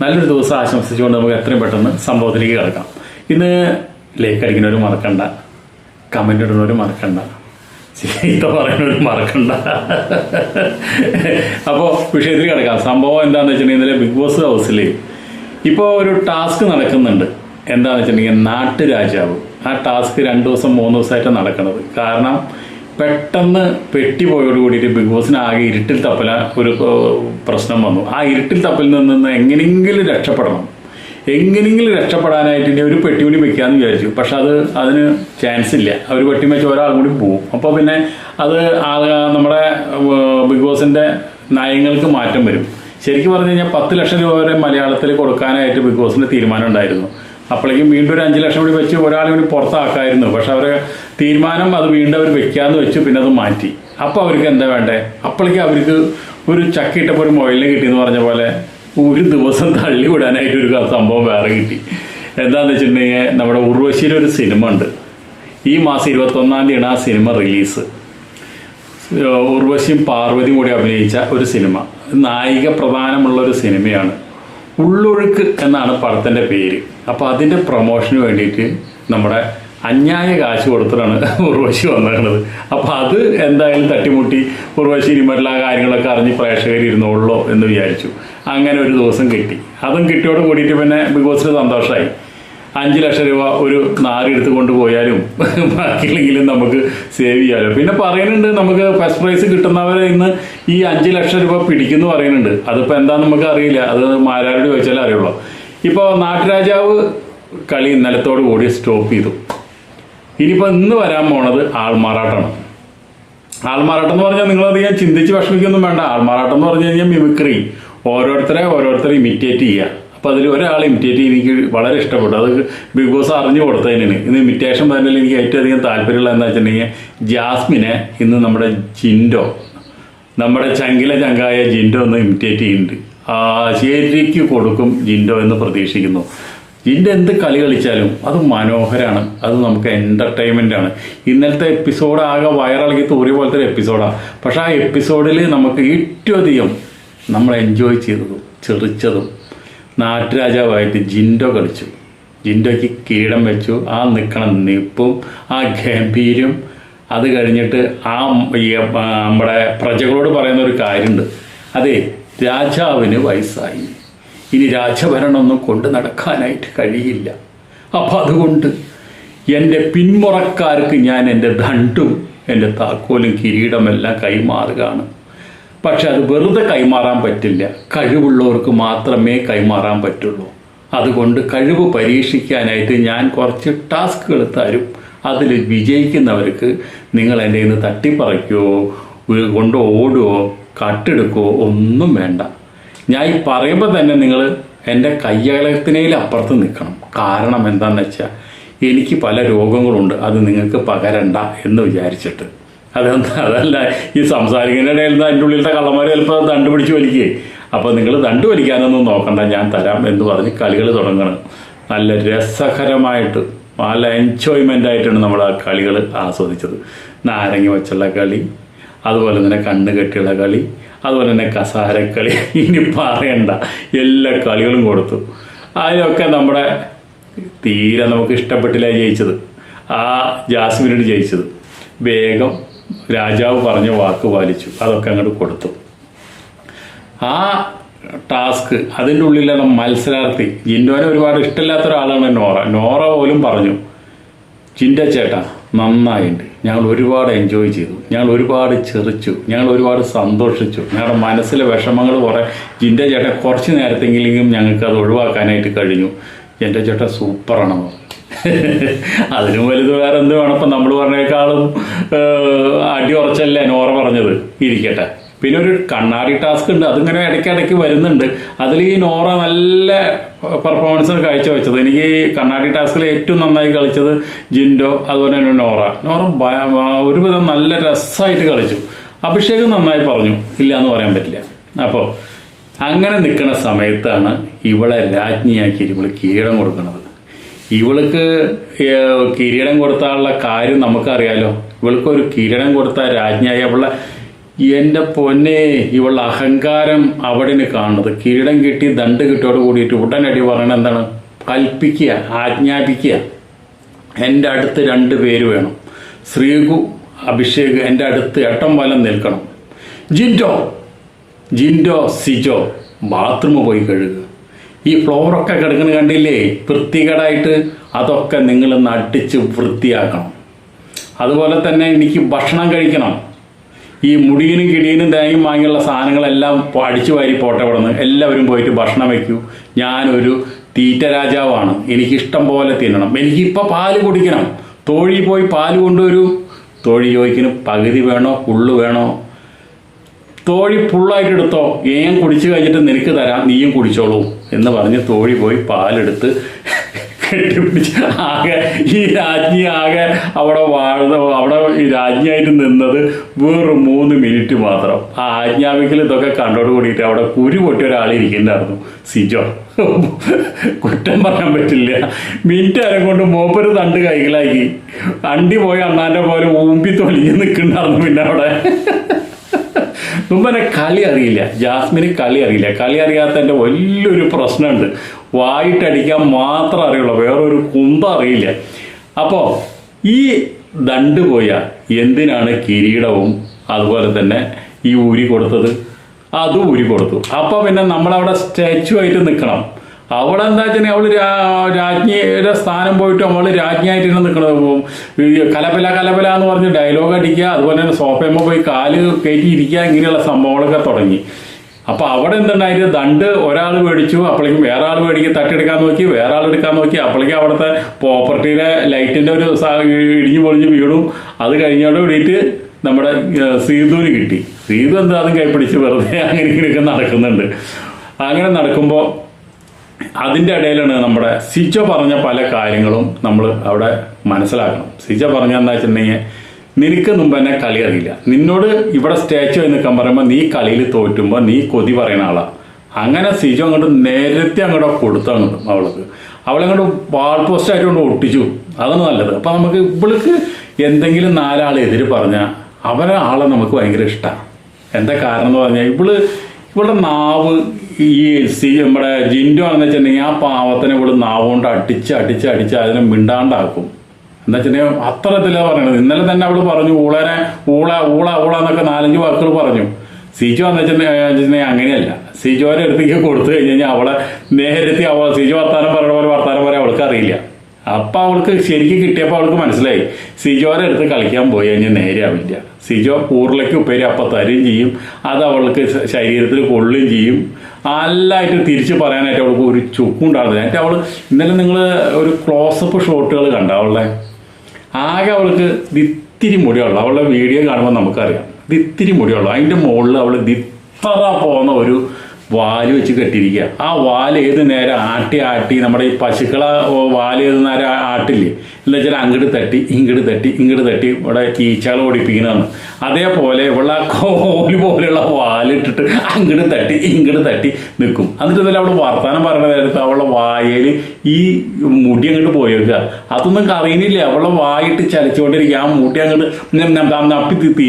നല്ലൊരു ദിവസം ആശംസിച്ചുകൊണ്ട് നമുക്ക് എത്രയും പെട്ടെന്ന് സംഭവത്തിലേക്ക് കിടക്കാം. ഇന്ന് ലൈക്ക് അടിക്കുന്നവർ മറക്കണ്ട. കമന്റ് ഇടുന്നവർ മറക്കണ്ട. ചീത്ത പറയുന്നവർ മറക്കണ്ട. അപ്പോൾ വിഷയത്തിൽ കിടക്കാം. സംഭവം എന്താണെന്ന് വെച്ചിട്ടുണ്ടെങ്കിൽ ഇന്നലെ ബിഗ് ബോസ് ഹൗസിൽ ഇപ്പോൾ ഒരു ടാസ്ക് നടക്കുന്നുണ്ട്. എന്താണെന്ന് വെച്ചിട്ടുണ്ടെങ്കിൽ നാട്ടുരാജാവ്. ആ ടാസ്ക് രണ്ട് ദിവസം മൂന്ന് ദിവസമായിട്ട് നടക്കുന്നത്. കാരണം പെട്ടെന്ന് പെട്ടി പോയോട് കൂടിയിട്ട് ബിഗ് ബോസിന് ആകെ ഇരുട്ടിൽ തപ്പല ഒരു പ്രശ്നം വന്നു. ആ ഇരുട്ടിൽ തപ്പലിൽ നിന്ന് എങ്ങനെയെങ്കിലും രക്ഷപ്പെടണം. എങ്ങനെയെങ്കിലും രക്ഷപ്പെടാനായിട്ട് ഇനി ഒരു പെട്ടി കൂടി വെക്കാമെന്ന് വിചാരിച്ചു. പക്ഷെ അത് അതിന് ചാൻസ് ഇല്ല. ഒരു പെട്ടി വെച്ച് ഒരാൾ കൂടി പോകും അപ്പോൾ പിന്നെ അത് നമ്മുടെ ബിഗ് ബോസിന്റെ നയങ്ങൾക്ക് മാറ്റം വരും. ശരിക്കും പറഞ്ഞു കഴിഞ്ഞാൽ പത്ത് ലക്ഷം രൂപ വരെ മലയാളത്തിൽ കൊടുക്കാനായിട്ട് ബിഗ് ബോസിന്റെ തീരുമാനം ഉണ്ടായിരുന്നു. അപ്പോഴേക്കും വീണ്ടും ഒരു അഞ്ച് ലക്ഷം കൂടി വെച്ച് ഒരാളെ കൂടി പുറത്താക്കായിരുന്നു. പക്ഷെ അവരെ തീരുമാനം അത് വീണ്ടും അവർ വെക്കാന്ന് വെച്ചു പിന്നെ അത് മാറ്റി. അപ്പോൾ അവർക്ക് എന്താ വേണ്ടേ? അപ്പോഴേക്ക് അവർക്ക് ഒരു ചക്കിട്ടപ്പോൾ ഒരു മൊയിലിനെ കിട്ടിയെന്ന് പറഞ്ഞ പോലെ ഒരു ദിവസം തള്ളി വിടാനായിട്ട് ഒരു സംഭവം വേറെ കിട്ടി. എന്താന്ന് വെച്ചിട്ടുണ്ടെങ്കിൽ നമ്മുടെ ഉർവശിയിലെ ഒരു സിനിമ ഉണ്ട്. ഈ മാസം ഇരുപത്തൊന്നാം തീയതിയാണ് ആ സിനിമ റിലീസ്. ഉർവശിയും പാർവതിയും കൂടി അഭിനയിച്ച ഒരു സിനിമ. നായിക പ്രധാനമുള്ള ഒരു സിനിമയാണ്. ഉള്ളൊഴുക്ക് എന്നാണ് പടത്തിന്റെ പേര്. അപ്പോൾ അതിന്റെ പ്രൊമോഷന് വേണ്ടിയിട്ട് നമ്മുടെ അന്യായ കാശ് കൊടുത്തിട്ടാണ് ഉർവശി വന്നിരുന്നത് അപ്പോൾ അത് എന്തായാലും തട്ടിമുട്ടി ഉർവശി ഇനിമറ്റുള്ള കാര്യങ്ങളൊക്കെ അറിഞ്ഞ് പ്രേക്ഷകർ ഇരുന്നോളൂ എന്ന് വിചാരിച്ചു. അങ്ങനെ ഒരു ദിവസം കിട്ടി. അതും കിട്ടിയോട് കൂടിയിട്ട് പിന്നെ ബിഗ് ബോസിന് സന്തോഷമായി അഞ്ച് ലക്ഷം രൂപ ഒരു നാറി എടുത്ത് കൊണ്ടുപോയാലും ബാക്കിയില്ലെങ്കിലും നമുക്ക് സേവ് ചെയ്യാമല്ലോ പിന്നെ പറയുന്നുണ്ട് നമുക്ക് ഫസ്റ്റ് പ്രൈസ് കിട്ടുന്നവരെ ഇന്ന് ഈ അഞ്ച് ലക്ഷം രൂപ പിടിക്കുന്നു പറയുന്നുണ്ട്. അതിപ്പോൾ എന്താണെന്ന് നമുക്ക് അറിയില്ല. അത് മാരാരോട് ചോദിച്ചാലേ അറിയുള്ളൂ. ഇപ്പോൾ നാട്ടുരാജാവ് കളി ഇന്നലത്തോടു കൂടി സ്റ്റോപ്പ് ചെയ്തു. ഇനിയിപ്പോൾ ഇന്ന് വരാൻ പോണത് ആൾമാറാട്ടാണ് ആൾമാറാട്ടം എന്ന് പറഞ്ഞാൽ നിങ്ങളധികം ചിന്തിച്ച് വിഷമിക്കൊന്നും വേണ്ട. ആൾമാറാട്ടം എന്ന് പറഞ്ഞു കഴിഞ്ഞാൽ മിമിക്രി ഓരോരുത്തരെ ഓരോരുത്തരെ ഇമിറ്റേറ്റ് ചെയ്യുക. അപ്പോൾ അതിൽ ഒരാൾ ഇമിറ്റേറ്റ് ചെയ്ത് എനിക്ക് വളരെ ഇഷ്ടപ്പെട്ടു. അത് ബിഗ് ബോസ് അറിഞ്ഞു കൊടുത്തതിനാണ്. ഇന്ന് ഇമിറ്റേഷൻ പറഞ്ഞാൽ എനിക്ക് ഏറ്റവും അധികം താല്പര്യമുള്ള എന്താ വെച്ചിട്ടുണ്ടെങ്കിൽ ജാസ്മിനെ ഇന്ന് നമ്മുടെ ജിൻഡോ നമ്മുടെ ചങ്കില ചങ്കായ ജിൻഡോ ഒന്ന് ഇമിറ്റേറ്റ് ചെയ്യുന്നുണ്ട്. ശരിക്ക് കൊടുക്കും ജിൻഡോ എന്ന് പ്രതീക്ഷിക്കുന്നു. ജിൻഡോ എന്ത് കളി കളിച്ചാലും അത് മനോഹരമാണ് അത് നമുക്ക് എന്റർടൈൻമെന്റ് ആണ്. ഇന്നലത്തെ എപ്പിസോഡ് ആകെ വയറിളകി തൂറിയ പോലത്തെ ഒരു എപ്പിസോഡാണ് പക്ഷേ ആ എപ്പിസോഡിൽ നമുക്ക് ഏറ്റവും അധികം നമ്മൾ എൻജോയ് ചെയ്തതും ചെറിച്ചതും നാട്ടുരാജാവായിട്ട് ജിൻഡോ കളിച്ചു. ജിൻഡോയ്ക്ക് കീടം വെച്ചു. ആ നിൽക്കണ നിപ്പും ആ ഗംഭീരും അത് കഴിഞ്ഞിട്ട് ആ, നമ്മുടെ പ്രജകളോട് പറയുന്ന ഒരു കാര്യമുണ്ട്. അതെ രാജാവിന് വയസ്സായി. ഇനി രാജഭരണമൊന്നും കൊണ്ട് നടക്കാനായിട്ട് കഴിയില്ല. അപ്പം അതുകൊണ്ട് എന്റെ പിന്മുറക്കാർക്ക് ഞാൻ എന്റെ ദണ്ടും എന്റെ താക്കോലും കിരീടമെല്ലാം കൈമാറുകയാണ്. പക്ഷെ അത് വെറുതെ കൈമാറാൻ പറ്റില്ല. കഴിവുള്ളവർക്ക് മാത്രമേ കൈമാറാൻ പറ്റുള്ളൂ. അതുകൊണ്ട് കഴിവ് പരീക്ഷിക്കാനായിട്ട് ഞാൻ കുറച്ച് ടാസ്കുകൾ തരും. അതിൽ വിജയിക്കുന്നവർക്ക് നിങ്ങൾ എന്റെ നിന്ന് തട്ടിപ്പറിക്കുകയോ കൊണ്ടോ ഓടുകയോ കട്ടെടുക്കുകയോ ഒന്നും വേണ്ട. ഞാൻ ഈ പറയുമ്പോൾ തന്നെ നിങ്ങൾ എന്റെ കയ്യകലത്തിനേലും അപ്പുറത്ത് നിൽക്കണം കാരണം എന്താണെന്ന് വെച്ചാൽ എനിക്ക് പല രോഗങ്ങളുണ്ട്. അത് നിങ്ങൾക്ക് പകരണ്ട എന്ന് വിചാരിച്ചിട്ട്. അതെന്താ അതല്ല ഈ സംസാരിക്കുന്നതിന്റെ ഇടയിൽ അതിന്റെ ഉള്ളിലത്തെ കള്ളന്മാർ ചിലപ്പോൾ ദണ്ട് പിടിച്ച് വലിക്കേ. അപ്പോൾ നിങ്ങൾ ദണ്ട് വലിക്കാനൊന്നും നോക്കണ്ട. ഞാൻ തരാം എന്ന് പറഞ്ഞ് കളികൾ തുടങ്ങണം. നല്ല രസകരമായിട്ട് നല്ല എൻജോയ്മെന്റ് ആയിട്ടാണ് നമ്മൾ ആ കളികൾ ആസ്വദിച്ചത്. നാരങ്ങി വെച്ചുള്ള കളി അതുപോലെ തന്നെ കണ്ണ് കെട്ടിയുള്ള കളി അതുപോലെ തന്നെ കസാരക്കളി. ഇനി പറയണ്ട. എല്ലാ കളികളും കൊടുത്തു. അതിനൊക്കെ നമ്മുടെ തീരെ നമുക്ക് ഇഷ്ടപ്പെട്ടില്ല ജയിച്ചത്. ആ ജാസ്മിനോട് ജയിച്ചത്. വേഗം രാജാവ് പറഞ്ഞ വാക്ക് പാലിച്ചു. അതൊക്കെ അങ്ങോട്ട് കൊടുത്തു. ആ ടാസ്ക് അതിന്റെ ഉള്ളിലുള്ള മത്സരാർത്ഥി ജിൻഡോനെ ഒരുപാട് ഇഷ്ടമില്ലാത്ത ഒരാളാണ് നോറ. നോറ പോലും പറഞ്ഞു. ചിൻഡ ചേട്ടാ നന്നായിട്ടുണ്ട് ഞങ്ങൾ ഒരുപാട് എൻജോയ് ചെയ്തു. ഞങ്ങൾ ഒരുപാട് ചെറിച്ചു. ഞങ്ങൾ ഒരുപാട് സന്തോഷിച്ചു. ഞങ്ങളുടെ മനസ്സിലെ വിഷമങ്ങൾ കുറേ ചിന്ത ചേട്ടൻ കുറച്ച് നേരത്തെങ്കിലും ഞങ്ങൾക്ക് അത് ഒഴിവാക്കാനായിട്ട് കഴിഞ്ഞു. എന്റെ ചേട്ടൻ സൂപ്പറാണ് അതിനും വലുത് വേറെ എന്ത് വേണം? ഇപ്പം നമ്മൾ പറഞ്ഞേക്കാളും അടി ഉറച്ചല്ലേ നോറ പറഞ്ഞത്? ഇരിക്കട്ടെ. പിന്നെ ഒരു കണ്ണാടി ടാസ്ക് ഉണ്ട്. അതിങ്ങനെ ഇടയ്ക്കിടയ്ക്ക് വരുന്നുണ്ട്. അതിൽ ഈ നോറ നല്ല പെർഫോമൻസ് കാഴ്ചവെച്ചത്. എനിക്ക് കണ്ണാടി ടാസ്കിൽ ഏറ്റവും നന്നായി കളിച്ചത് ജിൻഡോ അതുപോലെ തന്നെ നോറ. നോറ ഒരുവിധം നല്ല രസമായിട്ട് കളിച്ചു. അഭിഷേകം നന്നായി പറഞ്ഞു. ഇല്ല എന്ന് പറയാൻ പറ്റില്ല. അപ്പോൾ അങ്ങനെ നിൽക്കുന്ന സമയത്താണ് ഇവളെ രാജ്ഞിയാക്കി ഇവൾ കിരീടം കൊടുക്കുന്നത്. ഇവൾക്ക് കിരീടം കൊടുത്താനുള്ള കാര്യം നമുക്കറിയാലോ. ഇവൾക്ക് ഒരു കിരീടം കൊടുത്ത രാജ്ഞിയായി അവളെ എന്റെ പൊന്നെ ഇവളുടെ അഹങ്കാരം അവിടെയാണ് കാണുന്നത്. കിരീടം കിട്ടി ദണ്ട് കിട്ടിയോട് കൂടിയിട്ട് ഉടനടി പറയണത് എന്താണ്? കൽപ്പിക്കുക ആജ്ഞാപിക്കുക. എന്റെ അടുത്ത് രണ്ട് പേര് വേണം. ശ്രീകു അഭിഷേക് എന്റെ അടുത്ത് എട്ടം വലം നിൽക്കണം. ജിൻഡോ ജിൻഡോ സിജോ ബാത്റൂം പോയി കഴുകുക. ഈ ഫ്ലോറൊക്കെ കിടക്കുന്ന കണ്ടില്ലേ? വൃത്തികേടായിട്ട് അതൊക്കെ നിങ്ങൾ അടിച്ച് വൃത്തിയാക്കണം. അതുപോലെ തന്നെ എനിക്ക് ഭക്ഷണം കഴിക്കണം. ഈ മുടിയിനും കിടിയിനും തേങ്ങയും വാങ്ങിയുള്ള സാധനങ്ങളെല്ലാം അടിച്ചു വാരി പോട്ടെ ഇവിടെ നിന്ന് എല്ലാവരും പോയിട്ട് ഭക്ഷണം വയ്ക്കൂ. ഞാനൊരു തീറ്റ രാജാവാണ്. എനിക്കിഷ്ടം പോലെ തിന്നണം. എനിക്കിപ്പോൾ പാൽ കുടിക്കണം. തോഴി പോയി പാൽ കൊണ്ടുവരൂ. തോഴി ചോദിക്കുന്നു പകുതി വേണോ? പുള്ളു വേണോ? തോഴി പുള്ളായിട്ട് എടുത്തോ? ഏൻ കുടിച്ചു കഴിഞ്ഞിട്ട് നിനക്ക് തരാം. നീയും കുടിച്ചോളൂ എന്ന് പറഞ്ഞ് തോഴി പോയി പാലെടുത്ത് കെട്ടിപ്പിടിച്ച് ആകെ ഈ രാജ്ഞി ആകെ അവിടെ വാഴുന്ന അവിടെ ഈ രാജ്ഞിയായിട്ട് നിന്നത് വെറും മൂന്ന് മിനിറ്റ് മാത്രം. ആ ആജ്ഞാപിക്കൽ ഇതൊക്കെ കണ്ടോട് കൂടിയിട്ട് അവിടെ കുരു പൊട്ടിയ ഒരാളിരിക്കുന്നുണ്ടായിരുന്നു സിജോ. കുറ്റം പറയാൻ പറ്റില്ല. മിനിറ്റ് അരം കൊണ്ട് മൂപ്പര് തണ്ട് കൈകളാക്കി. അണ്ടി പോയി അണ്ണാന്റെ പോലെ ഊമ്പി തൊലിഞ്ഞ് നിൽക്കുന്നുണ്ടായിരുന്നു പിന്നെ അവിടെ. മുമ്പനെ കളി അറിയില്ല. ജാസ്മിന് കളി അറിയില്ല. കളി അറിയാത്തതിന്റെ വലിയൊരു പ്രശ്നമുണ്ട്. വായിട്ടടിക്കാൻ മാത്രം അറിയുള്ളൂ. വേറൊരു കുന്ത അറിയില്ല. അപ്പോൾ ഈ ദണ്ട് പോയ എന്തിനാണ് കിരീടവും അതുപോലെ തന്നെ ഈ ഊരി കൊടുത്തത്? അതും ഊരി കൊടുത്തു. അപ്പോൾ പിന്നെ നമ്മളവിടെ സ്റ്റാച്ചു ആയിട്ട് നിൽക്കണം അവിടെ എന്താ വെച്ചാൽ അവൾ രാജ്ഞിയുടെ സ്ഥാനം പോയിട്ട് അവൾ രാജ്ഞിയായിട്ട് തന്നെ നിൽക്കണത് ഈ കലപല കലപല എന്ന് പറഞ്ഞ് ഡയലോഗ് അടിക്കുക അതുപോലെ തന്നെ സോഫയമ്മ പോയി കാൽ കയറ്റി ഇരിക്കുക ഇങ്ങനെയുള്ള സംഭവങ്ങളൊക്കെ തുടങ്ങി. അപ്പൊ അവിടെ എന്തുണ്ടായിരുന്നു ദണ്ട് ഒരാൾ മേടിച്ചു അപ്പോഴേക്കും വേറെ ആൾ മേടിക്ക് തട്ടിയെടുക്കാൻ നോക്കി വേറെ ആൾ എടുക്കാൻ നോക്കി. അപ്പോഴേക്കും അവിടുത്തെ പ്രോപ്പർട്ടിയിലെ ലൈറ്റിന്റെ ഒരു ഇടിഞ്ഞു പൊളിഞ്ഞ് വീണു. അത് കഴിഞ്ഞോട് കൂടിയിട്ട് നമ്മുടെ സീതുവിന് കിട്ടി. സീതു എന്താ അതും കൈപ്പിടിച്ച് വെറുതെ അങ്ങനെ ഇങ്ങനെയൊക്കെ നടക്കുന്നുണ്ട്. അങ്ങനെ നടക്കുമ്പോൾ അതിന്റെ ഇടയിലാണ് നമ്മുടെ സിജോ പറഞ്ഞ പല കാര്യങ്ങളും നമ്മൾ അവിടെ മനസ്സിലാക്കണം. സിജോ പറഞ്ഞ എന്താ വെച്ചിട്ടുണ്ടെങ്കിൽ നിനക്ക് മുമ്പ് എന്നെ കളി അറിയില്ല. നിന്നോട് ഇവിടെ സ്റ്റാച്ചു നിൽക്കാൻ പറയുമ്പോൾ നീ കളിയിൽ തോറ്റുമ്പോൾ നീ കൊതി പറയുന്ന ആളാണ് അങ്ങനെ സിജു അങ്ങോട്ട് നേരത്തെ അങ്ങോട്ട് കൊടുത്തു അങ്ങോട്ട് അവൾക്ക്. അവളങ്ങോട്ട് വാൾ പോസ്റ്റ് ആയിട്ട് കൊണ്ട് ഒട്ടിച്ചു. അതാണ് നല്ലത്. അപ്പം നമുക്ക് ഇവൾക്ക് എന്തെങ്കിലും നാലാൾ എതിര് പറഞ്ഞാൽ അവരെ ആളെ നമുക്ക് ഭയങ്കര ഇഷ്ടമാണ് എന്താ കാരണം എന്ന് പറഞ്ഞാൽ ഇവൾ ഇവളുടെ നാവ് ഈ സി നമ്മുടെ ജിൻഡു ആണെന്ന് വെച്ചിട്ടുണ്ടെങ്കിൽ ആ പാവത്തിനെ ഇവൾ നാവ് കൊണ്ട് അടിച്ച് അടിച്ച് അടിച്ച് അതിനെ മിണ്ടാണ്ടാക്കും. എന്താ വെച്ചിട്ടുണ്ടെങ്കിൽ അത്തരത്തിലാണ് പറയണത്. ഇന്നലെ തന്നെ അവൾ പറഞ്ഞു ഊളനെ ഊള ഊള ഊള എന്നൊക്കെ നാലഞ്ച് വാക്കുകൾ പറഞ്ഞു. സിജു എന്ന് വെച്ചിട്ടുണ്ടെങ്കിൽ അങ്ങനെയല്ല. സിജോനെ അടുത്തേക്ക് കൊടുത്തു കഴിഞ്ഞ് കഴിഞ്ഞാൽ അവളെ നേരത്തെ അവ സിജു വർത്താനം പറയുന്ന പോലെ വർത്താനം പറയാൻ അവൾക്ക് അറിയില്ല. അപ്പൊ അവൾക്ക് ശരിക്കും കിട്ടിയപ്പോൾ അവൾക്ക് മനസ്സിലായി. സിജോരെ അടുത്ത് കളിക്കാൻ പോയി കഴിഞ്ഞാൽ നേരെയാവില്ല സിജോ ഊറിലേക്ക് ഉപ്പേരി അപ്പം തരുകയും ചെയ്യും. അത് അവൾക്ക് ശരീരത്തിൽ കൊള്ളുകയും ചെയ്യും. നല്ലതായിട്ട് തിരിച്ച് പറയാനായിട്ട് അവൾക്ക് ഒരു ചുക്കുണ്ടാകുന്നില്ല എന്നിട്ട് അവൾ ഇന്നലെ നിങ്ങൾ ഒരു ക്ലോസപ്പ് ഷോട്ടുകൾ കണ്ട അവളുടെ? ആകെ അവൾക്ക് ദിത്തിരി മുടിയുള്ളു. അവളുടെ വീഡിയോ കാണുമ്പോൾ നമുക്കറിയാം. ദിത്തിരി മുടിയുള്ളു. അതിന്റെ മുകളിൽ അവൾ ദിത്തറ പോകുന്ന ഒരു വാൽ വെച്ച് കെട്ടിയിരിക്കുക. ആ വാൽ ഏത് നേരം ആട്ടി ആട്ടി നമ്മുടെ ഈ പശുക്കളെ വാൽ ഏത് നേരം ആട്ടില്ലേ? എന്ന് വെച്ചാൽ അങ്ങോട്ട് തട്ടി ഇങ്ങോട്ട് തട്ടി ഇങ്ങോട്ട് തട്ടി ഇവിടെ ഈച്ചകൾ ഓടിപ്പിക്കുന്നതാണ്. അതേപോലെ ഇവിടെ കോലി പോലെയുള്ള വാലിട്ടിട്ട് അങ്ങോട്ട് തട്ടി ഇങ്ങോട്ട് തട്ടി നിൽക്കും. എന്നിട്ട് ഇതിൽ അവിടെ വർത്താനം പറയുന്ന നേരത്ത് അവളുടെ വായയിൽ ഈ മുടി അങ്ങോട്ട് പോയേക്കുക. അതൊന്നും കറിയുന്നില്ല. അവളുടെ വായിട്ട് ചലിച്ചുകൊണ്ടിരിക്കുക. ആ മുടി അങ്ങോട്ട് നപ്പി തി-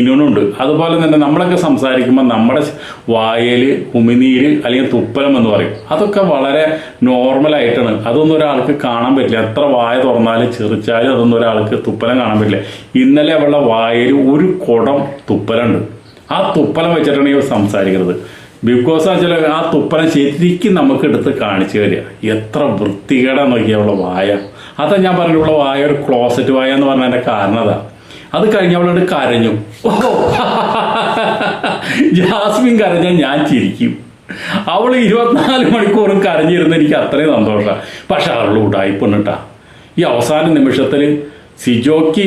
അതുപോലെ തന്നെ നമ്മളൊക്കെ സംസാരിക്കുമ്പോൾ നമ്മുടെ വായയിൽ ഉമിനീര് അല്ലെങ്കിൽ തുപ്പലം എന്ന് പറയും. അതൊക്കെ വളരെ നോർമലായിട്ടാണ് അതൊന്നും ഒരാൾക്ക് കാണാൻ പറ്റില്ല. എത്ര വായ തുറന്നാലും ചെറിച്ചാലും അതൊന്നും ഒരാൾക്ക് തുപ്പലം കാണാൻ പറ്റില്ല. ഇന്നലെ അവളുടെ വായയിൽ ഒരു കുടം തുപ്പലുണ്ട്. ആ തുപ്പലം വെച്ചിട്ടാണ് ഇവർ സംസാരിക്കുന്നത്. ബോസ് വെച്ചാൽ ആ തുപ്പലം ശരിക്കും നമുക്ക് എടുത്ത് കാണിച്ചു തരിക. എത്ര വൃത്തികേടാ നോക്കിയ അവളുടെ വായ. അതാ ഞാൻ പറഞ്ഞുള്ള വായ ഒരു ക്ലോസറ്റ് വായ എന്ന് പറഞ്ഞതിന്റെ കാരണം അതാ. കഴിഞ്ഞ് അവളോട് കരഞ്ഞു. ജാസ്മിൻ കരഞ്ഞാൽ ഞാൻ ചിരിക്കും. അവൾ ഇരുപത്തിനാല് മണിക്കൂറും കരഞ്ഞിരുന്ന എനിക്ക് അത്രയും സന്തോഷമാണ് പക്ഷെ അവൾ ഉടായിപ്പൊണ്ണിട്ടാ ഈ അവസാന നിമിഷത്തിൽ സിജോക്ക്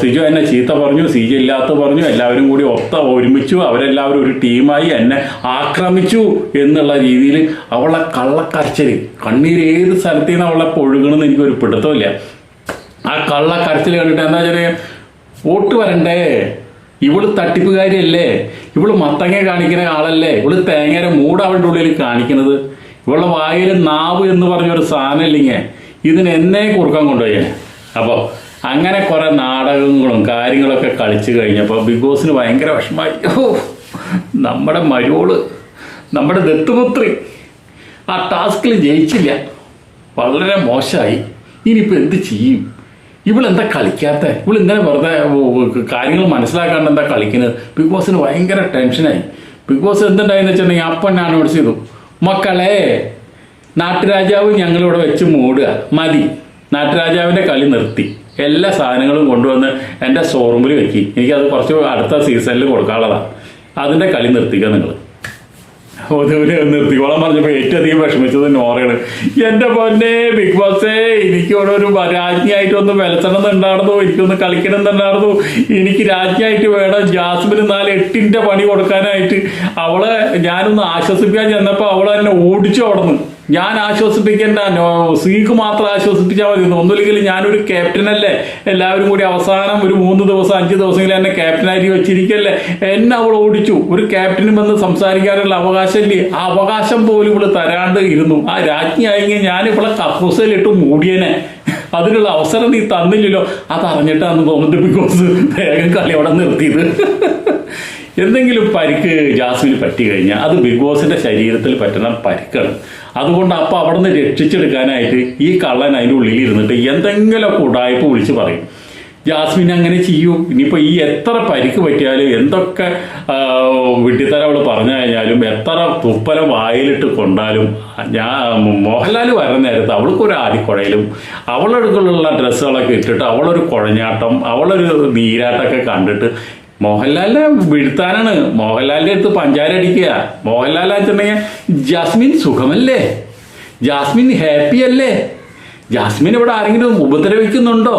സിജോ എന്നെ ചീത്ത പറഞ്ഞു സിജോ ഇല്ലാത്ത പറഞ്ഞു എല്ലാവരും കൂടി ഒത്ത ഒരുമിച്ചു അവരെല്ലാവരും ഒരു ടീമായി എന്നെ ആക്രമിച്ചു എന്നുള്ള രീതിയിൽ അവളെ കള്ളക്കരച്ചിൽ കണ്ണീര് ഏത് സ്ഥലത്തു നിന്ന് അവളെ പൊഴുകണമെന്ന് എനിക്കൊരു പിടുത്തമില്ല ആ കള്ളക്കരച്ചിൽ കണ്ടിട്ട് എന്താ വെച്ചാൽ വോട്ട് വരണ്ടേ? ഇവൾ തട്ടിപ്പുകാരിയല്ലേ? ഇവൾ മത്തങ്ങ കാണിക്കുന്ന ആളല്ലേ? ഇവൾ തേങ്ങയുടെ മൂട് അവളുടെ ഉള്ളിൽ കാണിക്കുന്നത്. ഇവളുടെ വായിൽ നാവ് എന്ന് പറഞ്ഞൊരു സാധനം ഇല്ലെങ്കിൽ ഇതിന് എന്നെ കുറുക്കാൻ കൊണ്ടുപോയേ. അപ്പോൾ അങ്ങനെ കുറെ നാടകങ്ങളും കാര്യങ്ങളൊക്കെ കളിച്ചു കഴിഞ്ഞപ്പോൾ ബിഗ് ബോസിന് ഭയങ്കര വിഷമായി ഓ നമ്മുടെ മരുവോൾ നമ്മുടെ ദത്തുപുത്രി ആ ടാസ്കിൽ ജയിച്ചില്ല. വളരെ മോശമായി. ഇനിയിപ്പോൾ എന്ത് ചെയ്യും? ഇവളെന്താ കളിക്കാത്ത? ഇവൾ ഇങ്ങനെ വെറുതെ കാര്യങ്ങൾ മനസ്സിലാക്കാണ്ട് എന്താ കളിക്കുന്നത്? ബിഗ് ബോസിന് ഭയങ്കര ടെൻഷനായി ബിഗ് ബോസ് എന്തുണ്ടായെന്ന് വെച്ചിട്ടുണ്ടെങ്കിൽ അപ്പം ഞാൻ നോട്ടീസ് ചെയ്തു. മക്കളെ നാട്ടുരാജാവ് ഞങ്ങളിവിടെ വെച്ച് മൂടുക. മതി. നാട്ടുരാജാവിന്റെ കളി നിർത്തി. എല്ലാ സാധനങ്ങളും കൊണ്ടുവന്ന് എന്റെ ഷോറൂമിൽ വെക്കി. എനിക്കത് കുറച്ച് അടുത്ത സീസണിൽ കൊടുക്കാനുള്ളതാണ് അതിന്റെ കളി നിർത്തിക്കുക നിങ്ങൾ ഒതുവിനെ നിർത്തിക്കോളാൻ പറഞ്ഞപ്പോൾ ഏറ്റവും അധികം വിഷമിച്ചത് നോറയാണ്. എന്റെ പൊന്നെ ബിഗ് ബോസേ എനിക്ക് ഇവിടെ ഒരു രാജ്ഞിയായിട്ടൊന്ന് വിലച്ചണം എന്നുണ്ടായിരുന്നു എനിക്കൊന്ന് കളിക്കണം എന്നുണ്ടായിരുന്നു എനിക്ക് രാജ്ഞിയായിട്ട് വേണം ജാസ്മിന് നാല് എട്ടിന്റെ പണി കൊടുക്കാനായിട്ട്. അവളെ ഞാനൊന്ന് ആശ്വസിപ്പിക്കാൻ ചെന്നപ്പോൾ അവൾ എന്നെ ഓടിച്ചു അവിടെ നിന്ന് ഞാൻ ആശ്വസിപ്പിക്കേണ്ട സീക്ക് മാത്രം ആശ്വസിപ്പിച്ചാൽ മതി. ഒന്നുമില്ലെങ്കിൽ ഞാനൊരു ക്യാപ്റ്റനല്ലേ എല്ലാവരും കൂടി അവസാനം ഒരു മൂന്ന് ദിവസം അഞ്ച് ദിവസമെങ്കിലും എന്നെ ക്യാപ്റ്റനായിട്ട് വെച്ചിരിക്കല്ലേ? എന്നെ അവൾ ഓടിച്ചു. ഒരു ക്യാപ്റ്റനും വന്ന് സംസാരിക്കാനുള്ള അവകാശമില്ലേ? ആ അവകാശം പോലും ഇവിടെ തരാണ്ട് ഇരുന്നു. ആ രാജ്ഞിയായെങ്കിൽ ഞാൻ ഇവിടെ കക്കൂസയിലിട്ട് മൂടിയനെ. അതിനുള്ള അവസരം നീ തന്നില്ലല്ലോ. അതറിഞ്ഞിട്ടാന്ന് തോന്നുന്നുണ്ട് ബിക്കോസ് വേഗം കളി അവിടെ നിർത്തിയത്. എന്തെങ്കിലും പരിക്ക് ജാസ്മിന് പറ്റി കഴിഞ്ഞാൽ അത് ബിഗ് ബോസിന്റെ ശരീരത്തിൽ പറ്റുന്ന പരിക്കാണ്. അതുകൊണ്ട് അപ്പം അവിടെ നിന്ന് രക്ഷിച്ചെടുക്കാനായിട്ട് ഈ കള്ളൻ അതിന്റെ ഉള്ളിൽ ഇരുന്നിട്ട് എന്തെങ്കിലുമൊക്കെ ഉടായ്പ വിളിച്ച് പറയും. ജാസ്മിൻ അങ്ങനെ ചെയ്യും. ഇനിയിപ്പോൾ ഈ എത്ര പരിക്ക് പറ്റിയാലും എന്തൊക്കെ ആ, വിഡ്ഢിത്തരം അവൾ പറഞ്ഞു കഴിഞ്ഞാലും എത്ര തുപ്പലം വായിലിട്ട് കൊണ്ടാലും ഞാൻ മോഹൻലാൽ വരുന്ന നേരത്ത് അവൾക്കൊരു ആടിക്കുഴയിലും അവളെടുക്കുള്ള ഡ്രസ്സുകളൊക്കെ ഇട്ടിട്ട് അവളൊരു കുഴഞ്ഞാട്ടം അവളൊരു നീരാട്ടമൊക്കെ കണ്ടിട്ട് മോഹൻലാലിനെ വീഴ്ത്താനാണ്. മോഹൻലാലിന്റെ അടുത്ത് പഞ്ചാര അടിക്കുക. മോഹൻലാൽ വെച്ചിട്ടുണ്ടെങ്കിൽ ജാസ്മിൻ സുഖമല്ലേ? ജാസ്മിൻ ഹാപ്പി അല്ലേ? ജാസ്മിൻ ഇവിടെ ആരെങ്കിലും ഉപദ്രവിക്കുന്നുണ്ടോ?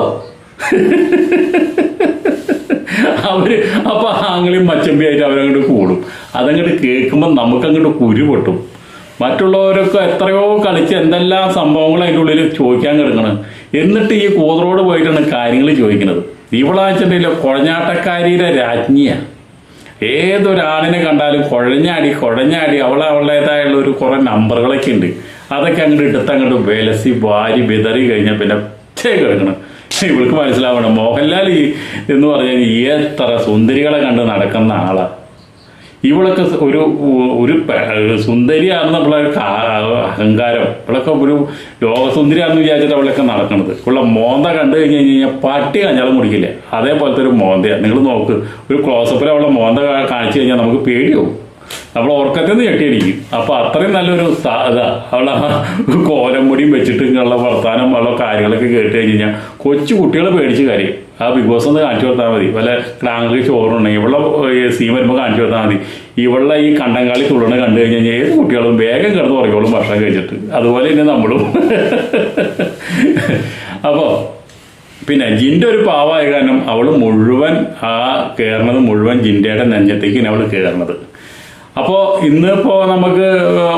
അവർ അപ്പൊ ആങ്ങളെയും മച്ചമ്പിയായിട്ട് അവരങ്ങോട്ട് കൂടും. അതങ്ങോട്ട് കേൾക്കുമ്പോൾ നമുക്കങ്ങോട്ട് കുരു പൊട്ടും. മറ്റുള്ളവരൊക്കെ എത്രയോ കളിച്ച് എന്തെല്ലാം സംഭവങ്ങൾ അതിന്റെ ഉള്ളിൽ ചോദിക്കാൻ കിടക്കണം. എന്നിട്ട് ഈ കൂതറോട് പോയിട്ടാണ് കാര്യങ്ങൾ ചോദിക്കുന്നത്. ഇവളാച്ചിട്ടില്ല കുഴഞ്ഞാട്ടക്കാരിയുടെ രാജ്ഞിയാണ് ഏതൊരാളിനെ കണ്ടാലും കുഴഞ്ഞാടി കുഴഞ്ഞാടി അവളെ അവളുടേതായുള്ള ഒരു കുറെ നമ്പറുകളൊക്കെ ഉണ്ട്. അതൊക്കെ അങ്ങോട്ട് എടുത്ത് അങ്ങോട്ട് വിലസി വാരി വിതറി കഴിഞ്ഞാൽ പിന്നെ ചേ കിടക്കണം. ഇവൾക്ക് മനസ്സിലാവണം. മോഹൻലാൽ എന്ന് പറഞ്ഞാൽ എത്ര സുന്ദരികളെ കണ്ട് നടക്കുന്ന ആളാ. ഇവളൊക്കെ ഒരു ഒരു സുന്ദരിയാണെന്ന് അവളെ അഹങ്കാരം. ഇവളൊക്കെ ഒരു ലോകസുന്ദരിയാണെന്ന് വിചാരിച്ചിട്ട് അവളൊക്കെ നടക്കുന്നത് ഇവളെ മോന്ത കണ്ടു കഴിഞ്ഞ് കഴിഞ്ഞാൽ പട്ടി കഞ്ഞാളം മുടിക്കില്ലേ? അതേപോലത്തെ ഒരു മോന്തയാണ് നിങ്ങൾ നോക്ക്. ഒരു ക്ലോസപ്പിൽ അവളെ മോന്ത കാണിച്ചു കഴിഞ്ഞാൽ നമുക്ക് പേടിയാവും. നമ്മൾ ഉറക്കത്തിൽ നിന്ന് ഞെട്ടിയടിക്കും അത്രയും നല്ലൊരു ഇതാ അവളെ കോലം മുടിയും വെച്ചിട്ട് ഇങ്ങനെയുള്ള വർത്താനം ഉള്ള കാര്യങ്ങളൊക്കെ കേട്ട് കഴിഞ്ഞ് കഴിഞ്ഞാൽ കൊച്ചു കുട്ടികൾ പേടിച്ച് കാര്യം. ആ ബിഗ് ബോസ് ഒന്ന് കാണിച്ചു കൊടുത്താൽ മതി. വല്ല ക്ലാങ്ങൾക്ക് ചോറുണ്ടെങ്കിൽ ഇവളെ സീൻ വരുമ്പോൾ കാണിച്ചു കൊടുത്താൽ മതി. ഇവളുടെ ഈ കണ്ടങ്കാളി തുള്ളണ കണ്ടു കഴിഞ്ഞ് കഴിഞ്ഞാൽ ഏത് കുട്ടികളും വേഗം കിടന്ന് ഉറങ്ങോളും ഭക്ഷണം കഴിച്ചിട്ട്. അതുപോലെ തന്നെ നമ്മളും. അപ്പോൾ പിന്നെ ജിന്റെ ഒരു പാവായ കാരണം അവൾ മുഴുവൻ ആ കയറണത് മുഴുവൻ ജിന്റെയുടെ നെഞ്ഞത്തേക്കാണ് അവൾ കയറണത് അപ്പോൾ ഇന്നിപ്പോൾ നമുക്ക്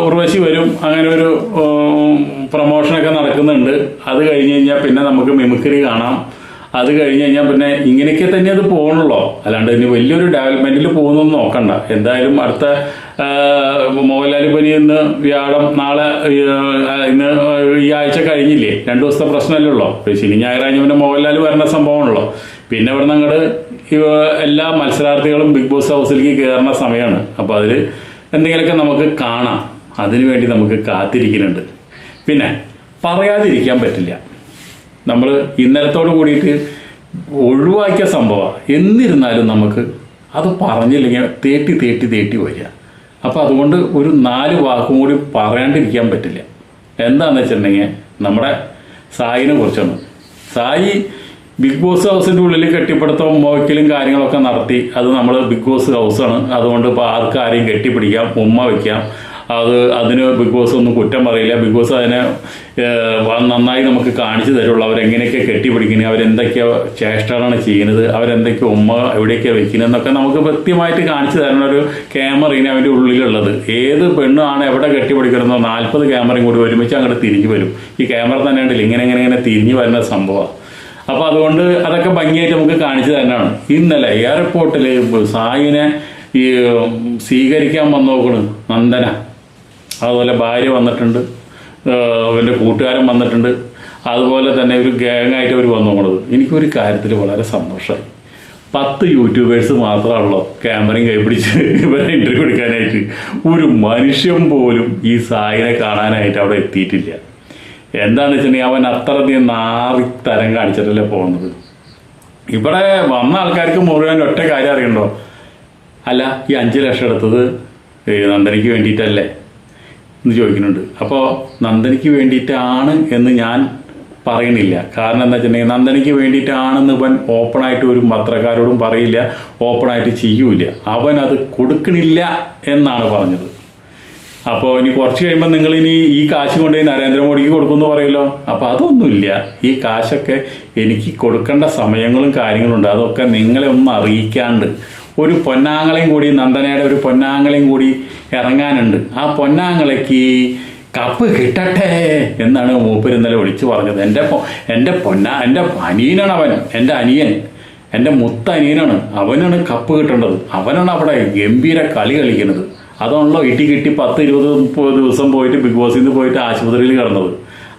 ഉർവശി വരും. അങ്ങനെ ഒരു പ്രൊമോഷനൊക്കെ നടക്കുന്നുണ്ട്. അത് കഴിഞ്ഞ് കഴിഞ്ഞാൽ പിന്നെ നമുക്ക് മിമിക്രി കാണാം. അത് കഴിഞ്ഞ് കഴിഞ്ഞാൽ പിന്നെ ഇങ്ങനെയൊക്കെ തന്നെ അത് പോകണല്ലോ അല്ലാണ്ട് ഇനി വലിയൊരു ഡെവലപ്മെന്റിൽ പോകുന്നൊന്നും നോക്കണ്ട. എന്തായാലും അടുത്ത മോഹൻലാൽ പനി ഇന്ന് വ്യാഴം നാളെ ഇന്ന് ഈ ആഴ്ച കഴിഞ്ഞില്ലേ? രണ്ടു ദിവസത്തെ പ്രശ്നമല്ലേ ശനി ഞായറാഴ്ച പിന്നെ മോഹൻലാൽ വരുന്ന സംഭവമാണല്ലോ. പിന്നെ ഇവിടെ അങ്ങോട്ട് എല്ലാ മത്സരാർത്ഥികളും ബിഗ് ബോസ് ഹൗസിലേക്ക് കയറുന്ന സമയമാണ്. അപ്പോൾ അതിൽ എന്തെങ്കിലുമൊക്കെ നമുക്ക് കാണാം. അതിനു വേണ്ടി നമുക്ക് കാത്തിരിക്കുന്നുണ്ട് പിന്നെ പറയാതിരിക്കാൻ പറ്റില്ല. നമ്മൾ ഇന്നലത്തോട് കൂടിയിട്ട് ഒഴിവാക്കിയ സംഭവമാണ് എന്നിരുന്നാലും നമുക്ക് അത് പറഞ്ഞില്ലെങ്കിൽ തേട്ടി തേട്ടി തേട്ടി വരിക. അപ്പോൾ അതുകൊണ്ട് ഒരു നാല് വാക്കും കൂടി പറയാണ്ടിരിക്കാൻ പറ്റില്ല. എന്താണെന്ന് വെച്ചിട്ടുണ്ടെങ്കിൽ നമ്മുടെ സായിനെ കുറിച്ചാണ് സായി ബിഗ് ബോസ് ഹൗസിന്റെ ഉള്ളിൽ കെട്ടിപ്പിടുത്തവും മോക്കിലും കാര്യങ്ങളൊക്കെ നടത്തി. അത് നമ്മൾ ബിഗ് ബോസ് ഹൗസാണ് അതുകൊണ്ട് ഇപ്പോൾ ആർക്ക് ആരെയും കെട്ടിപ്പിടിക്കാം ഉമ്മ വയ്ക്കാം അത് അതിന് ബിഗ് ബോസ് ഒന്നും കുറ്റം പറയില്ല. ബിഗ് ബോസ് അതിനെ നന്നായി നമുക്ക് കാണിച്ചു തരുള്ളൂ. അവരെങ്ങനെയൊക്കെ കെട്ടിപ്പിടിക്കുന്നത് അവരെന്തൊക്കെയോ ചേഷ്ടകളാണ് ചെയ്യുന്നത് അവരെന്തൊക്കെ ഉമ്മ എവിടെയൊക്കെയാണ് വെക്കുന്നത് എന്നൊക്കെ നമുക്ക് കൃത്യമായിട്ട് കാണിച്ചു തരുന്ന ഒരു ക്യാമറയാണ് അവന്റെ ഉള്ളിലുള്ളത്. ഏത് പെണ്ണാണ് എവിടെ കെട്ടിപ്പിടിക്കണമെന്നോ നാൽപ്പത് ക്യാമറയും കൂടി ഒരുമിച്ച് അങ്ങോട്ട് തിരിഞ്ഞു വരും. ഈ ക്യാമറ തന്നെ ഉണ്ടല്ലോ ഇങ്ങനെ ഇങ്ങനെ ഇങ്ങനെ തിരിഞ്ഞു വരുന്ന സംഭവമാണ് അപ്പോൾ അതുകൊണ്ട് അതൊക്കെ ഭംഗിയായിട്ട് നമുക്ക് കാണിച്ചു തന്നെയാണ് ഇന്നലെ എയർപോർട്ടിൽ സായിനെ ഈ സ്വീകരിക്കാൻ വന്നു നോക്കണ് നന്ദന. അതുപോലെ ഭാര്യ വന്നിട്ടുണ്ട് അവന്റെ കൂട്ടുകാരൻ വന്നിട്ടുണ്ട്. അതുപോലെ തന്നെ ഒരു ഗാങ്ങായിട്ട് അവർ വന്നു പോണത് എനിക്കൊരു കാര്യത്തിൽ വളരെ സന്തോഷമായി പത്ത് യൂട്യൂബേഴ്സ് മാത്രമാണല്ലോ ക്യാമറയും കൈപിടിച്ച് ഇവരെ ഇന്റർവ്യൂ എടുക്കാനായിട്ട്. ഒരു മനുഷ്യൻ പോലും ഈ സായിനെ കാണാനായിട്ട് അവിടെ എത്തിയിട്ടില്ല. എന്താണെന്ന് വെച്ചിട്ടുണ്ടെങ്കിൽ അവൻ അത്രയധികം നാറി തരം കാണിച്ചിട്ടല്ലേ പോകുന്നത്. ഇവിടെ വന്ന ആൾക്കാർക്ക് മുഴുവൻ ഒറ്റ കാര്യം അറിയണ്ടോ? അല്ല ഈ അഞ്ച് ലക്ഷം എടുത്തത് നന്ദനിക്ക് വേണ്ടിയിട്ടല്ലേ? എന്ന് ചോദിക്കുന്നുണ്ട്. അപ്പോൾ നന്ദനയ്ക്ക് വേണ്ടിയിട്ടാണ് എന്ന് ഞാൻ പറയണില്ല കാരണം എന്താ വെച്ചിട്ടുണ്ടെങ്കിൽ നന്ദനയ്ക്ക് വേണ്ടിയിട്ടാണെന്ന് ഇവൻ ഓപ്പണായിട്ട് ഒരു പത്രക്കാരോടും പറയില്ല ഓപ്പണായിട്ട് ചെയ്യൂല അവൻ അത് കൊടുക്കണില്ല എന്നാണ് പറഞ്ഞത്. അപ്പോൾ ഇനി കുറച്ച് കഴിയുമ്പോൾ നിങ്ങൾ ഇനി ഈ കാശ് കൊണ്ടുപോയി നരേന്ദ്രമോദിക്ക് കൊടുക്കുമെന്ന് പറയുമല്ലോ. അപ്പോൾ അതൊന്നുമില്ല. ഈ കാശൊക്കെ എനിക്ക് കൊടുക്കേണ്ട സമയങ്ങളും കാര്യങ്ങളും ഉണ്ട് അതൊക്കെ നിങ്ങളെ ഒന്ന് അറിയിക്കാണ്ട്. ഒരു പൊന്നാങ്ങളെയും കൂടി നന്ദനയുടെ ഒരു പൊന്നാങ്ങളെയും കൂടി ഇറങ്ങാനുണ്ട്. ആ പൊന്നാങ്ങളയ്ക്ക് കപ്പ് കിട്ടട്ടെ എന്നാണ് മൂപ്പര് ഇന്നലെ വിളിച്ചു പറഞ്ഞത്. എന്റെ എന്റെ പൊന്ന എന്റെ അനിയനാണ് അവൻ. എന്റെ അനിയൻ. എന്റെ മുത്ത അനിയനാണ് അവനാണ് കപ്പ് കിട്ടേണ്ടത്. അവനാണ് അവിടെ ഗംഭീര കളി കളിക്കുന്നത്. അതാണല്ലോ ഇട്ടി കിട്ടി പത്ത് ഇരുപത് മുപ്പത് ദിവസം പോയിട്ട് ബിഗ് ബോസിൽ നിന്ന് പോയിട്ട് ആശുപത്രിയിൽ കിടന്നത്.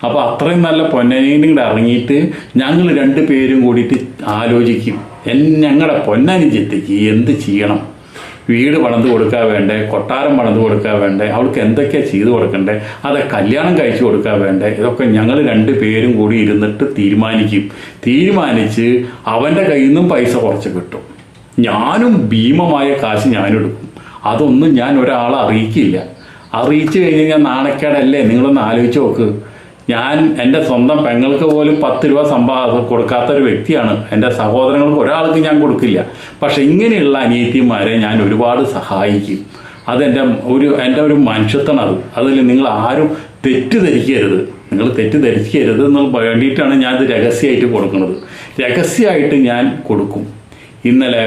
അപ്പോൾ അത്രയും നല്ല പൊന്നനിയും കൂടെ ഇറങ്ങിയിട്ട് ഞങ്ങൾ രണ്ട് പേരും കൂടിയിട്ട് ആലോചിക്കും ഞങ്ങളുടെ പൊന്നനുജത്തേക്ക് എന്ത് ചെയ്യണം? വീട് പണിത് കൊടുക്കാൻ വേണ്ടേ? കൊട്ടാരം പണിത് കൊടുക്കാൻ വേണ്ടേ? അവൾക്ക് എന്തൊക്കെയാ ചെയ്തു കൊടുക്കണ്ടേ? അത് കല്യാണം കഴിച്ചു കൊടുക്കാൻ വേണ്ടേ? ഇതൊക്കെ ഞങ്ങൾ രണ്ട് പേരും കൂടി ഇരുന്നിട്ട് തീരുമാനിക്കും. തീരുമാനിച്ച് അവന്റെ കയ്യിൽ നിന്നും പൈസ കുറച്ച് കിട്ടും. ഞാനും ഭീമമായ കാശ് ഞാനും എടുക്കും അതൊന്നും ഞാൻ ഒരാളെ അറിയിക്കില്ല. അറിയിച്ചു കഴിഞ്ഞ് ഞാൻ നാണക്കേടല്ലേ? നിങ്ങളൊന്ന് ആലോചിച്ച് നോക്ക്. ഞാൻ എന്റെ സ്വന്തം പെങ്ങൾക്ക് പോലും പത്ത് രൂപ സമ്പാ കൊടുക്കാത്ത ഒരു വ്യക്തിയാണ്. എന്റെ സഹോദരങ്ങൾക്ക് ഒരാൾക്ക് ഞാൻ കൊടുക്കില്ല. പക്ഷെ ഇങ്ങനെയുള്ള അനിയത്തിമാരെ ഞാൻ ഒരുപാട് സഹായിക്കും. അതെന്റെ ഒരു എന്റെ ഒരു മനുഷ്യത്വമാണ് അത്. അതിൽ നിങ്ങൾ ആരും തെറ്റിദ്ധരിക്കരുത്. നിങ്ങൾ തെറ്റിദ്ധരിക്കരുത് എന്ന് വേണ്ടിയിട്ടാണ് ഞാൻ ഇത് രഹസ്യമായിട്ട് കൊടുക്കുന്നത്. രഹസ്യമായിട്ട് ഞാൻ കൊടുക്കും. ഇന്നലെ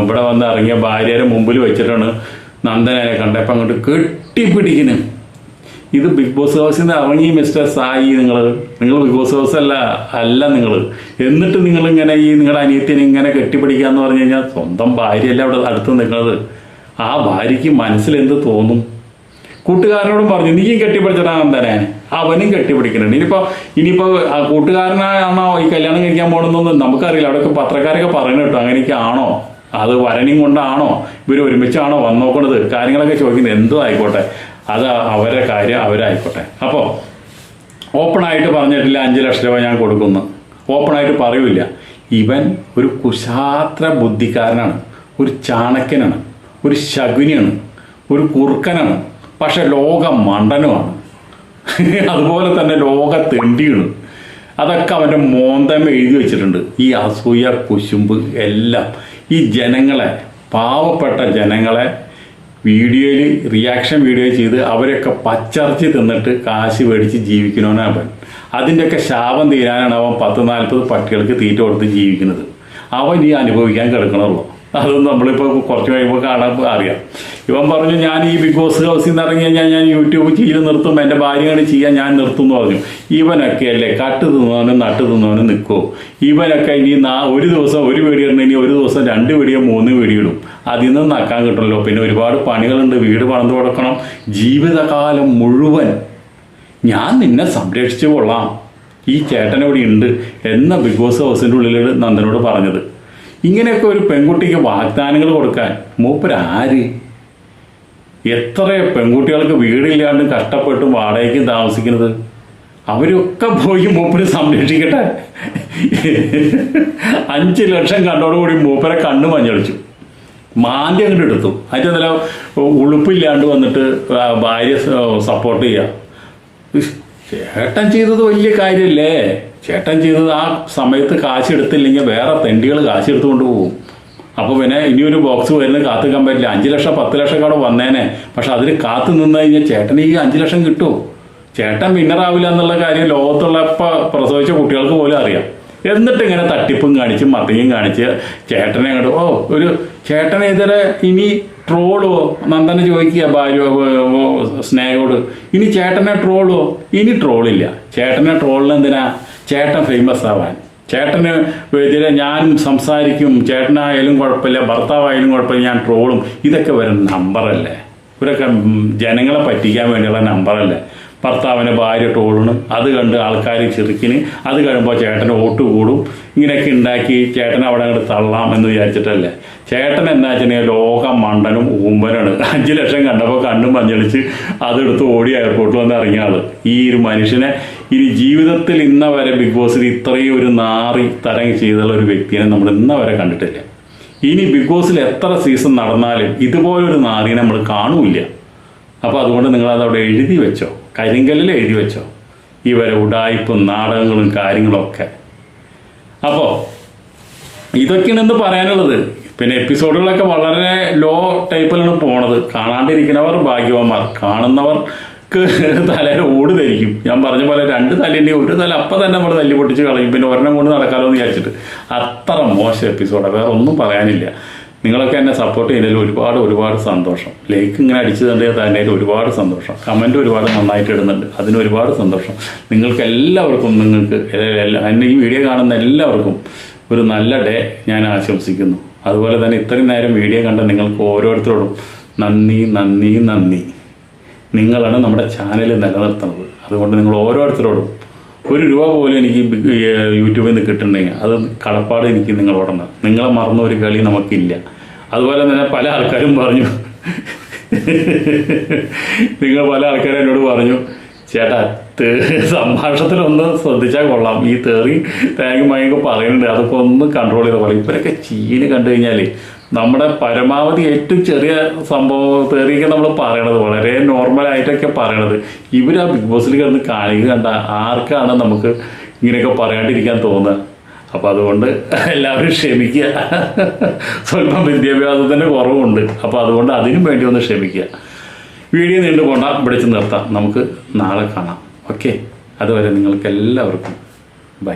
ഇവിടെ വന്ന് ഇറങ്ങിയ ഭാര്യയുടെ മുമ്പിൽ വെച്ചിട്ടാണ് നന്ദനെ കണ്ടപ്പോൾ അങ്ങോട്ട് കെട്ടിപ്പിടിക്കുന്നു ഇത് ബിഗ് ബോസ് ഹൗസിൽ നിന്ന് ഇറങ്ങി മിസ്റ്റർ സായി നിങ്ങൾ നിങ്ങൾ ബിഗ് ബോസ് ഹൗസ് അല്ല അല്ല നിങ്ങൾ എന്നിട്ട് നിങ്ങൾ ഇങ്ങനെ ഈ നിങ്ങളുടെ അനിയത്തിനെ ഇങ്ങനെ കെട്ടിപ്പിടിക്കാന്ന് പറഞ്ഞു കഴിഞ്ഞാൽ സ്വന്തം ഭാര്യയല്ല അവിടെ അടുത്ത് നിൽക്കുന്നത് ആ ഭാര്യയ്ക്ക് മനസ്സിൽ എന്ത് തോന്നും? കൂട്ടുകാരനോടും പറഞ്ഞു നീയും കെട്ടിപ്പിടിച്ചിടാൻ തന്നെ അവനും കെട്ടിപ്പിടിക്കുന്നുണ്ട്. ഇനിയിപ്പോ ഇനിയിപ്പോ കൂട്ടുകാരനാണോ ഈ കല്യാണം കഴിക്കാൻ പോകണമെന്നൊന്നും നമുക്കറിയില്ല. അവിടെയൊക്കെ പത്രക്കാരൊക്കെ പറയണ കേട്ടോ അങ്ങനെയൊക്കെ ആണോ? അത് വരനും കൊണ്ടാണോ? ഇവർ ഒരുമിച്ചാണോ വന്നോക്കണത്? കാര്യങ്ങളൊക്കെ ചോദിക്കുന്നത് എന്തോ ആയിക്കോട്ടെ. അത് അവരുടെ കാര്യം അവരായിക്കോട്ടെ. അപ്പോ ഓപ്പൺ ആയിട്ട് പറഞ്ഞിട്ടില്ല അഞ്ച് ലക്ഷം രൂപ ഞാൻ കൊടുക്കുന്നു. ഓപ്പണായിട്ട് പറയൂല ഇവൻ ഒരു കുശാത്ര ബുദ്ധിക്കാരനാണ്. ഒരു ചാണക്യനാണ്. ഒരു ശകുനിയാണ്. ഒരു കുറുക്കനാണ്. പക്ഷെ ലോക മണ്ടനുമാണ് അതുപോലെ തന്നെ ലോക തെണ്ടിയാണ്. അതൊക്കെ അവന്റെ മോന്തം എഴുതി വെച്ചിട്ടുണ്ട്. ഈ അസൂയ കുശുമ്പ് എല്ലാം. ഈ ജനങ്ങളെ പാവപ്പെട്ട ജനങ്ങളെ വീഡിയോയിൽ റിയാക്ഷൻ വീഡിയോ ചെയ്ത് അവരൊക്കെ പച്ചർച്ചി തിന്നിട്ട് കാശ് മേടിച്ച് ജീവിക്കണമെന്നാണ് അവൻ. അതിന്റെയൊക്കെ ശാപം തീരാനാണ് അവൻ പത്ത് നാൽപ്പത് പട്ടികൾക്ക് തീറ്റ കൊടുത്ത് ജീവിക്കുന്നത്. അവൻ ഈ അനുഭവിക്കാൻ കിടക്കണുള്ളൂ. അതൊന്നും നമ്മളിപ്പോൾ കുറച്ച് കഴിയുമ്പോൾ കാണാൻ അറിയാം. ഇവൻ പറഞ്ഞു ഞാൻ ഈ ബിഗ് ബോസ് ഹൗസിൽ നിന്ന് ഇറങ്ങി കഴിഞ്ഞാൽ ഞാൻ യൂട്യൂബ് ചെയ്ത് നിർത്തും എന്റെ ഭാര്യയാണ് ചെയ്യാൻ ഞാൻ നിർത്തും എന്ന് പറഞ്ഞു. ഇവനൊക്കെ അല്ലേ കട്ട് തിന്നവനും നട്ട് തിന്നവനും നിൽക്കുമോ ഇവനൊക്കെ ഇനി നാ ഒരു ദിവസം ഒരു വീഡിയോ ഇടണം ഇനി ഒരു ദിവസം രണ്ട് വീടിയോ മൂന്ന് വീടിയിടും അതിൽ നിന്ന് നക്കാൻ കിട്ടണല്ലോ. പിന്നെ ഒരുപാട് പണികളുണ്ട്. വീട് പണിത് കൊടുക്കണം. ജീവിതകാലം മുഴുവൻ ഞാൻ നിന്നെ സംരക്ഷിച്ചു കൊള്ളാം. ഈ ചേട്ടൻ ഉണ്ട് എന്ന ബിഗ് ബോസ് ഹൗസിന്റെ ഉള്ളിൽ നന്ദനോട് പറഞ്ഞത്. ഇങ്ങനെയൊക്കെ ഒരു പെൺകുട്ടിക്ക് വാഗ്ദാനങ്ങൾ കൊടുക്കാൻ മൂപ്പരാര് എത്ര പെൺകുട്ടികൾക്ക് വീടില്ലാണ്ട് കഷ്ടപ്പെട്ടും വാടകയ്ക്കും താമസിക്കുന്നത്? അവരൊക്കെ പോയി മൂപ്പര് സംരക്ഷിക്കട്ടെ. അഞ്ച് ലക്ഷം കണ്ടോടുകൂടി മൂപ്പരെ കണ്ണു മഞ്ഞളിച്ചു. മാന്തി അങ്ങോട്ട് എടുത്തു. അതിന്റെ നില ഉളുപ്പില്ലാണ്ട് വന്നിട്ട് ഭാര്യ സപ്പോർട്ട് ചെയ്യുക ചേട്ടൻ ചെയ്തത് വലിയ കാര്യമല്ലേ ചേട്ടൻ ചെയ്തത് ആ സമയത്ത് കാശ് എടുത്തില്ലെങ്കിൽ വേറെ തെണ്ടികൾ കാശ് എടുത്തുകൊണ്ട് പോകും. അപ്പോൾ പിന്നെ ഇനിയൊരു ബോക്സ് വരുന്നത് കാത്തുക്കാൻ പറ്റില്ല. അഞ്ച് ലക്ഷം പത്ത് ലക്ഷം കൂടെ വന്നേനെ. പക്ഷെ അതിൽ കാത്തു നിന്ന് കഴിഞ്ഞാൽ ചേട്ടന് ഈ അഞ്ച് ലക്ഷം കിട്ടുമോ ചേട്ടൻ വിന്നറാവില്ല എന്നുള്ള കാര്യം ലോകത്തുള്ള ഇപ്പം പ്രസവിച്ച കുട്ടികൾക്ക് പോലും അറിയാം. എന്നിട്ട് ഇങ്ങനെ തട്ടിപ്പും കാണിച്ച് മറിയും കാണിച്ച് ചേട്ടനെ അങ്ങോട്ട് ഓ ഒരു ചേട്ടനെതിരെ ഇനി ട്രോളോ നന്ദനെ ചോദിക്കുക ഭാര്യ സ്നേഹോട് ഇനി ചേട്ടനെ ട്രോളോ ഇനി ട്രോളില്ല ചേട്ടനെ ട്രോളിന് എന്തിനാ? ചേട്ടൻ ഫേമസ് ആവാൻ. ചേട്ടന് എതിരെ ഞാനും സംസാരിക്കും ചേട്ടനായാലും കുഴപ്പമില്ല ഭർത്താവായാലും കുഴപ്പമില്ല ഞാൻ ട്രോളും. ഇതൊക്കെ വരുന്ന നമ്പറല്ലേ. ഇവരൊക്കെ ജനങ്ങളെ പറ്റിക്കാൻ വേണ്ടിയുള്ള നമ്പറല്ലേ. ഭർത്താവിനെ ഭാര്യ ട്രോളണം അത് കണ്ട് ആൾക്കാർ ചെറുക്കിന്. അത് കഴിയുമ്പോൾ ചേട്ടന് വോട്ട് കൂടും. ഇങ്ങനെയൊക്കെ ഉണ്ടാക്കി ചേട്ടനെ അവിടെ അങ്ങോട്ട് തള്ളാം എന്ന് വിചാരിച്ചിട്ടല്ലേ. ചേട്ടൻ എന്താ വെച്ചിട്ടുണ്ടെങ്കിൽ ലോക മണ്ടനും ഊമ്പനാണ്. അഞ്ച് ലക്ഷം കണ്ടപ്പോൾ കണ്ണും മഞ്ഞളിച്ച് അതെടുത്ത് ഓടി എയർപോർട്ടിൽ വന്ന് ഇറങ്ങിയ ഈ ഒരു മനുഷ്യനെ ഇനി ജീവിതത്തിൽ ഇന്ന വരെ ബിഗ് ബോസിൽ ഇത്രയും ഒരു നാറി തരം ചെയ്തുള്ള ഒരു വ്യക്തിയെ നമ്മൾ ഇന്ന വരെ കണ്ടിട്ടില്ല. ഇനി ബിഗ് ബോസിൽ എത്ര സീസൺ നടന്നാലും ഇതുപോലൊരു നാറിനെ നമ്മൾ കാണൂല്ല. അപ്പോൾ അതുകൊണ്ട് നിങ്ങൾ അത് അവിടെ എഴുതി വെച്ചോ. കരിങ്കല്ലിൽ എഴുതി വെച്ചോ. ഇവരെ ഉടായ്പും നാടകങ്ങളും കാര്യങ്ങളൊക്കെ അപ്പോൾ ഇതൊക്കെയാണ് ഇന്ന് പറയാനുള്ളത്. പിന്നെ എപ്പിസോഡുകളൊക്കെ വളരെ ലോ ടൈപ്പിലാണ് പോണത്. കാണാണ്ടിരിക്കുന്നവർ ഭാഗ്യവാന്മാർ കാണുന്നവർക്ക് തലയിൽ ഓട് ധരിക്കും. ഞാൻ പറഞ്ഞ പോലെ രണ്ട് തലേന്റെ ഒരു തല അപ്പം തന്നെ നമ്മൾ തല്ലി പൊട്ടിച്ച് കളയും. പിന്നെ ഒരെണ്ണം കൊണ്ട് നടക്കാമെന്ന് വിചാരിച്ചിട്ട്. അത്ര മോശം എപ്പിസോഡാണ് വേറെ ഒന്നും പറയാനില്ല. നിങ്ങളൊക്കെ എന്നെ സപ്പോർട്ട് ചെയ്യുന്നതിൽ ഒരുപാട് ഒരുപാട് സന്തോഷം. ലൈക്ക് ഇങ്ങനെ അടിച്ചു തന്നെ തന്നെ ഒരുപാട് സന്തോഷം. കമന്റ് ഒരുപാട് നന്നായിട്ട് ഇടുന്നുണ്ട്. അതിന് ഒരുപാട് സന്തോഷം. നിങ്ങൾക്ക് എല്ലാവർക്കും നിങ്ങൾക്ക് എന്നെ ഈ വീഡിയോ കാണുന്ന എല്ലാവർക്കും ഒരു നല്ല ഡേ ഞാൻ ആശംസിക്കുന്നു. അതുപോലെ തന്നെ ഇത്രയും നേരം വീഡിയോ കണ്ട നിങ്ങൾക്ക് ഓരോരുത്തരോടും നന്ദി നന്ദി നന്ദി. നിങ്ങളാണ് നമ്മുടെ ചാനൽ നിലനിർത്തുന്നത്. അതുകൊണ്ട് നിങ്ങൾ ഓരോരുത്തരോടും ഒരു രൂപ പോലും എനിക്ക് യൂട്യൂബിൽ നിന്ന് കിട്ടുന്നുണ്ടെങ്കിൽ അത് കടപ്പാട് എനിക്ക് നിങ്ങളോടാണ് നിങ്ങളെ മറന്ന ഒരു കളി നമുക്കില്ല. അതുപോലെ തന്നെ പല ആൾക്കാരും പറഞ്ഞു. നിങ്ങൾ പല ആൾക്കാരും എന്നോട് പറഞ്ഞു ചേട്ടാ സംഭാഷണത്തിലൊന്ന് ശ്രദ്ധിച്ചാൽ കൊള്ളാം. ഈ തേറി തേങ്ങ മയങ്ങ പറയുന്നുണ്ട്. അതൊക്കെ ഒന്ന് കൺട്രോൾ ചെയ്ത പോലെ ഇവരൊക്കെ ചീന് കണ്ടു കഴിഞ്ഞാൽ നമ്മുടെ പരമാവധി ഏറ്റവും ചെറിയ സംഭവം തേറിയൊക്കെ നമ്മൾ പറയണത് വളരെ നോർമലായിട്ടൊക്കെ പറയണത്. ഇവർ ആ ബിഗ് ബോസിൽ കിടന്ന് കാണിക കണ്ട ആർക്കാണ് നമുക്ക് ഇങ്ങനെയൊക്കെ പറയാണ്ടിരിക്കാൻ തോന്നുന്നത് അപ്പോൾ അതുകൊണ്ട് എല്ലാവരും ക്ഷമിക്കുക. സ്വല്പം വിദ്യാഭ്യാസത്തിന്റെ കുറവുണ്ട്. അപ്പോൾ അതുകൊണ്ട് അതിനും വേണ്ടി ഒന്ന് ക്ഷമിക്കുക. വീഡിയോ നീണ്ടു പോണ്ട വിളിച്ച് നിർത്താം. നമുക്ക് നാളെ കാണാം. ഓക്കെ? അതുവരെ നിങ്ങൾക്ക് എല്ലാവർക്കും ബൈ.